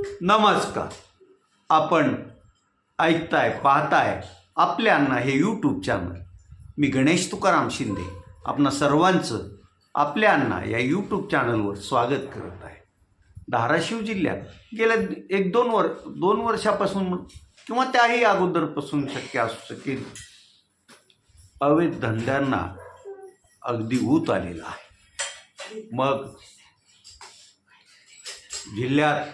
नमस्कार. आपण ऐकताय पाहताय आपल्या अण्णा हे यूट्यूब चॅनल मी गणेश तुकाराम शिंदे. आपणा सर्वांचं आपल्या अण्णा या यूट्यूब चॅनलवर स्वागत करत आहे. धाराशिव जिल्ह्यात गेल्या एक दोन वर दोन वर्षापासून किंवा त्याही अगोदरपासून शक्य असू शकेल अवैध धंद्यांना अगदी ऊत आलेला आहे. मग जिल्ह्यात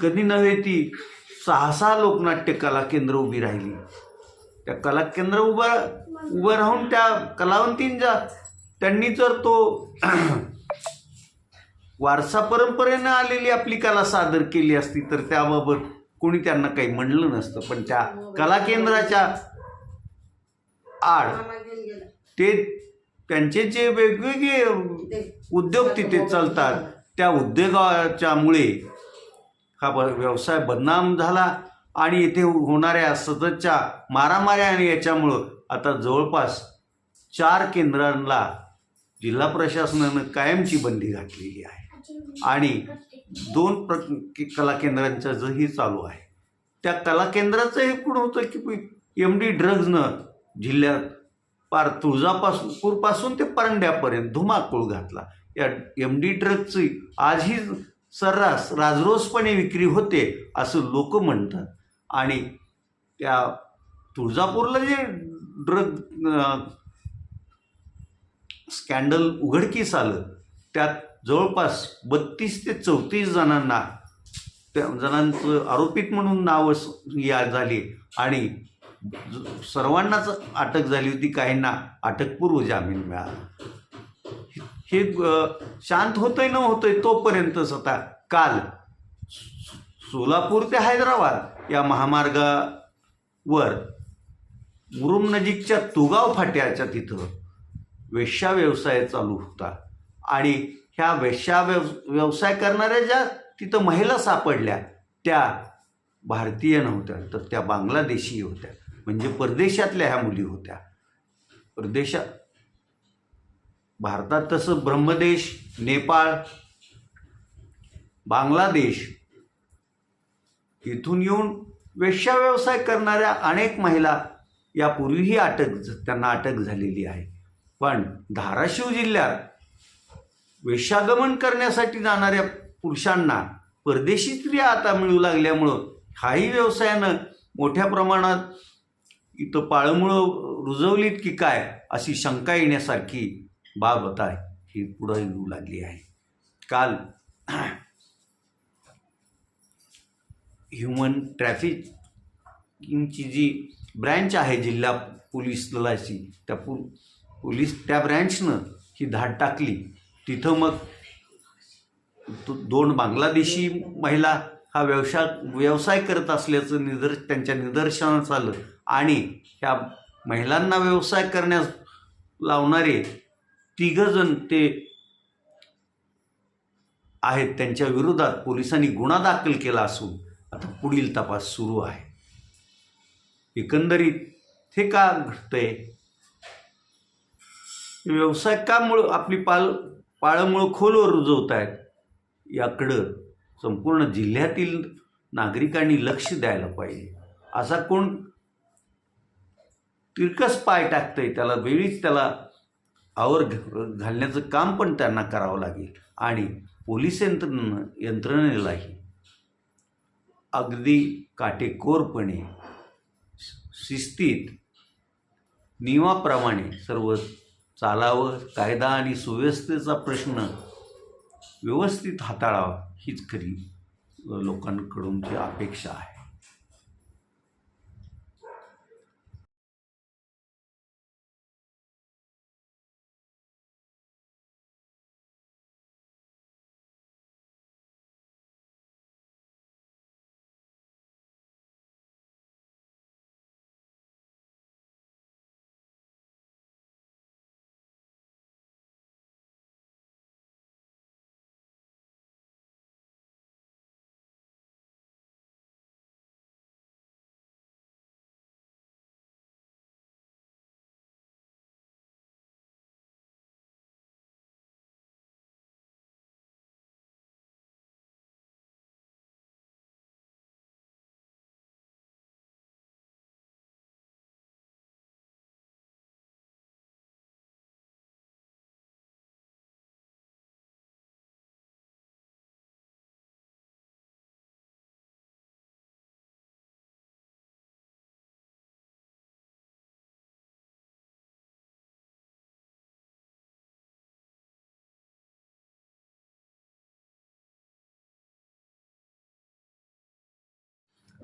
कधी नव्हे ती. सहा सहा लोकनाट्य कला केंद्र उभी राहिली. त्या कला केंद्र उभं उभं राहून त्या कलावंतींचा त्यांनी जर तो वारसा परंपरेनं आलेली आपली कला सादर केली असती तर त्याबाबत कोणी त्यांना काही म्हणलं नसतं. पण त्या कला केंद्राच्या आड ते त्यांचे जे वेगवेगळे उद्योग तिथे चालतात त्या उद्योगाच्यामुळे हा ब व्यवसाय बदनाम झाला आणि इथे होणाऱ्या सततच्या मारामाऱ्या आणि याच्यामुळं आता जवळपास चार केंद्रांना जिल्हा प्रशासनानं कायमची बंदी घातलेली आहे. आणि दोन प्र कला केंद्रांचं जही चालू आहे. त्या कला केंद्राचं हे पुढं होतं की एम डी ड्रग्जनं जिल्ह्यात पार तुळजापासून पूरपासून ते परंड्यापर्यंत धुमाकूळ घातला. या एम डी ड्रगची आजही सर्रास राजरोसपणे विक्री होते असं लोक म्हणतात. आणि त्या तुळजापूरला जे ड्रग स्कॅन्डल उघडकीस आलं त्यात जवळपास बत्तीस ते चौतीस जणांना त्या जणांचं आरोपित म्हणून नावं या झाली. आणि सर्वांनाच अटक झाली होती काहींना अटकपूर्व जामीन मिळाला. हे शांत होतंय न होतंय तोपर्यंतच स्वतः काल सोलापूर ते हैदराबाद या महामार्गावर मुरुम नजीकच्या तुगाव फाट्याच्या तिथं वेश्या व्यवसाय चालू होता. आणि ह्या वेश्या व्यव व्यवसाय करणाऱ्या ज्या तिथं महिला सापडल्या त्या भारतीय नव्हत्या. तर त्या बांगलादेशी होत्या. म्हणजे परदेशातल्या ह्या मुली होत्या. परदेशात भारतात तसं ब्रह्मदेश नेपाळ बांगलादेश इथून येऊन वेश्या व्यवसाय करणाऱ्या अनेक महिला यापूर्वीही अटक त्यांना अटक झालेली आहे. पण धाराशिव जिल्ह्यात वेश्यागमन करण्यासाठी जाणाऱ्या पुरुषांना परदेशी स्त्रिया आता मिळू लागल्यामुळं हाही व्यवसायानं मोठ्या प्रमाणात इथं पाळमुळं रुजवलीत की काय अशी शंका येण्यासारखी बाब आता ही पुढं येऊ लागली आहे. काल ह्युमन ट्रॅफिकिंगची जी ब्रँच आहे जिल्हा पोलीस दलाची त्या पु पोलीस त्या ब्रँचनं ही धाड टाकली. तिथं मग तो दोन बांगलादेशी महिला हा व्यवसाय व्यवसाय करत असल्याचं निदर्श त्यांच्या निदर्शनास आलं. आणि ह्या महिलांना व्यवसाय करण्यास लावणारे तिघजण ते आहेत त्यांच्या विरोधात पोलिसांनी गुन्हा दाखल केला असून आता पुढील तपास सुरू आहे. एकंदरीत हे का घडतंय? व्यवसाय कामुळं आपली पाल पाळंमुळं खोलवर रुजवत आहेत याकडं संपूर्ण जिल्ह्यातील नागरिकांनी लक्ष द्यायला पाहिजे. असा कोण तिरकस पाय टाकतंय? त्याला वेळीच त्याला आवर घालण्याचं काम पण त्यांना करावं लागेल आणि पोलीस यंत्रणं यंत्रणेलाही. अगदी काटेकोरपणे शिस्तीत नियमाप्रमाणे सर्व चालावं कायदा आणि सुव्यवस्थेचा प्रश्न व्यवस्थित हाताळावा हीच खरी लोकांकडूनची अपेक्षा आहे.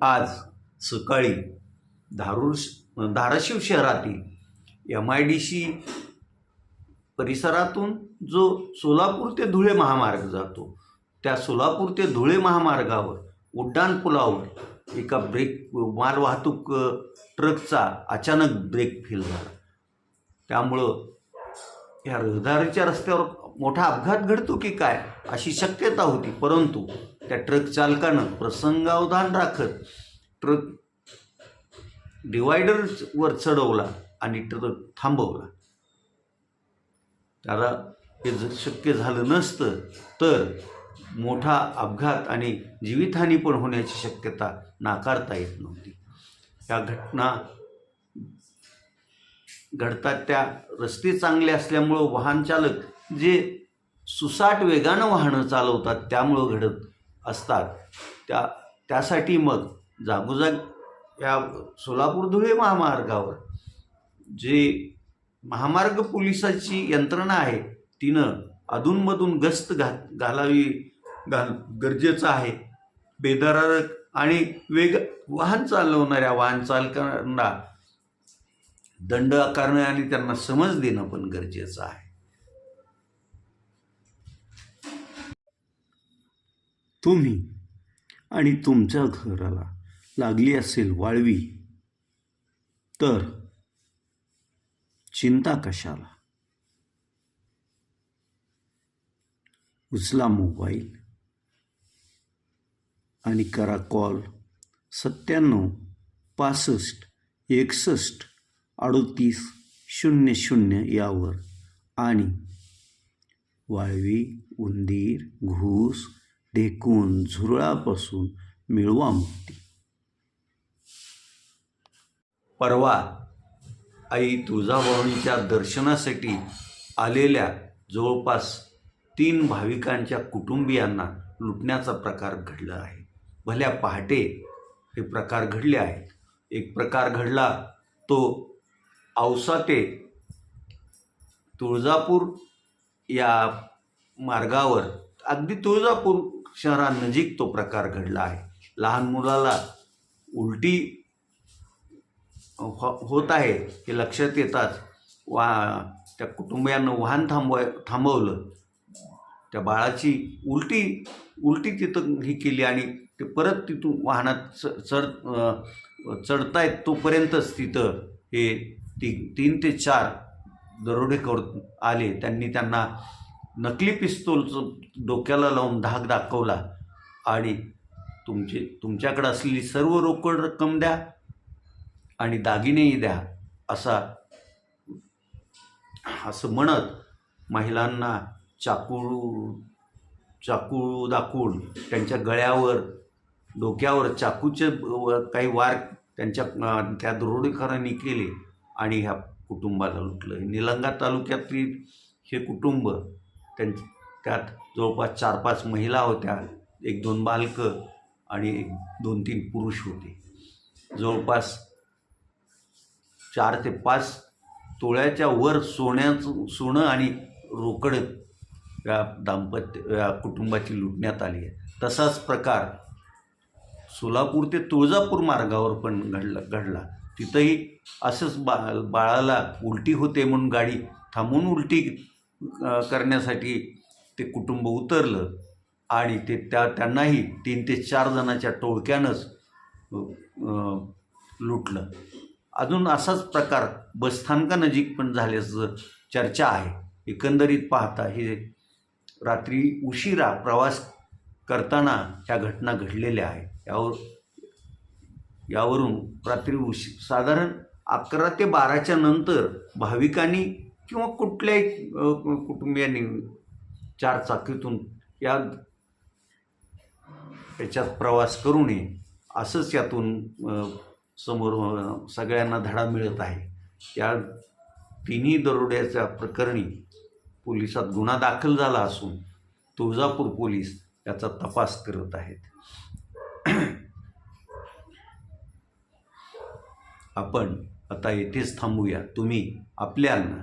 आज सकाळी धारूर श- धाराशिव शहरातील एम आय डी सी परिसरातून जो सोलापूर ते धुळे महामार्ग जातो त्या सोलापूर ते धुळे महामार्गावर उड्डाण पुलावर एका ब्रेक मालवाहतूक ट्रकचा अचानक ब्रेक फेल झाला. त्यामुळं या रहदारीच्या रस्त्यावर मोठा अपघात घडतो की काय अशी शक्यता होती परंतु त्या ट्रक चालकानं प्रसंगावधान राखत ट्रक डिवायडरवर चढवला आणि ट्रक थांबवला. त्याला हे जर शक्य झालं नसतं तर मोठा अपघात आणि जीवितहानी पण होण्याची शक्यता नाकारता येत नव्हती. या घटना घडतात त्या रस्ते चांगले असल्यामुळं वाहनचालक जे सुसाट वेगानं वाहनं चालवतात त्यामुळं घडत असतात. त्या त्यासाठी मग जागोजाग या सोलापूर धुळे महामार्गावर जे महामार्ग पोलिसाची यंत्रणा आहे तिनं अधूनमधून गस्त घा घालावी घाल गरजेचं आहे. बेदरारक आणि वेग वाहन चालवणाऱ्या वाहन चालकांना दंड आकारणं आणि त्यांना समज देणं पण गरजेचं आहे. तुम्ही आणि तुमच्या घराला लागली असेल वाळवी तर चिंता कशाला? उचला मोबाईल आणि करा कॉल सत्त्याण्णव पासष्ट एकसष्ट अडोतीस शून्य शून्य यावर आणि वाळवी उंदीर घूस ढेकून झुरळापासून मिळवा मुक्ती परवा आई तुळजाभवानीच्या दर्शनासाठी आलेल्या जवळपास तीन भाविकांच्या कुटुंबियांना लुटण्याचा प्रकार घडला आहे. भल्या पहाटे हे प्रकार घडले आहेत. एक प्रकार घडला तो औसाटे तुळजापूर या मार्गावर अगदी तुळजापूर शहरानजीक तो प्रकार घडला आहे. लहान मुलाला उलटी हो होत आहे हे लक्षात येताच वा त्या कुटुंबियांनं वाहन थांबवाय थांबवलं. त्या बाळाची उलटी उलटी तिथं ही केली आणि ते परत तिथून वाहनात च चढ चढतायत तोपर्यंतच तिथं हे ती तीन ते चार दरोडेखोर आले. त्यांनी त्यांना नकली पिस्तूलचं डोक्याला लावून धाक दाखवला आणि तुमचे तुमच्याकडे असलेली सर्व रोकड रक्कम द्या आणि दागिनेही द्या असा असं म्हणत महिलांना चाकू चाकू दाखवून त्यांच्या गळ्यावर डोक्यावर चाकूचे व काही वार त्यांच्या त्या दरोडेखोरांनी केले आणि ह्या कुटुंबाला लुटलं. निलंगा तालुक्यातील हे कुटुंब त्यां त्यात जवळपास चार पाच महिला होत्या. एक दोन बालकं आणि एक दोन तीन पुरुष होते. जवळपास चार ते पाच तोळ्याच्या वर सोन्याचं सोनं आणि रोकड या दाम्पत्य या कुटुंबाची लुटण्यात आली आहे. तसाच प्रकार सोलापूर ते तुळजापूर मार्गावर पण घडला घडला. तिथंही असंच बा बाळाला उलटी होते म्हणून गाडी थांबून उलटी करण्यासाठी ते कुटुंब उतरलं आणि ते त्या त्यांनाही तीन ते चार जणांच्या टोळक्यानंच लुटलं. अजून असाच प्रकार बसस्थानकानजीक पण झाल्याचं चर्चा आहे. एकंदरीत पाहता हे रात्री उशिरा प्रवास करताना ह्या घटना घडलेल्या आहेत. यावर यावरून रात्री उशी साधारण अकरा ते बाराच्या नंतर भाविकांनी किंवा कुठल्याही कुटुंबियांनी चार चाकीतून या याच्यात प्रवास करू नये असंच यातून समोर सगळ्यांना धडा मिळत आहे. या तिन्ही दरोड्याच्या प्रकरणी पोलिसात गुन्हा दाखल झाला असून तुळजापूर पोलीस याचा तपास करत आहेत. आपण आता येथेच थांबूया. तुम्ही आपल्याला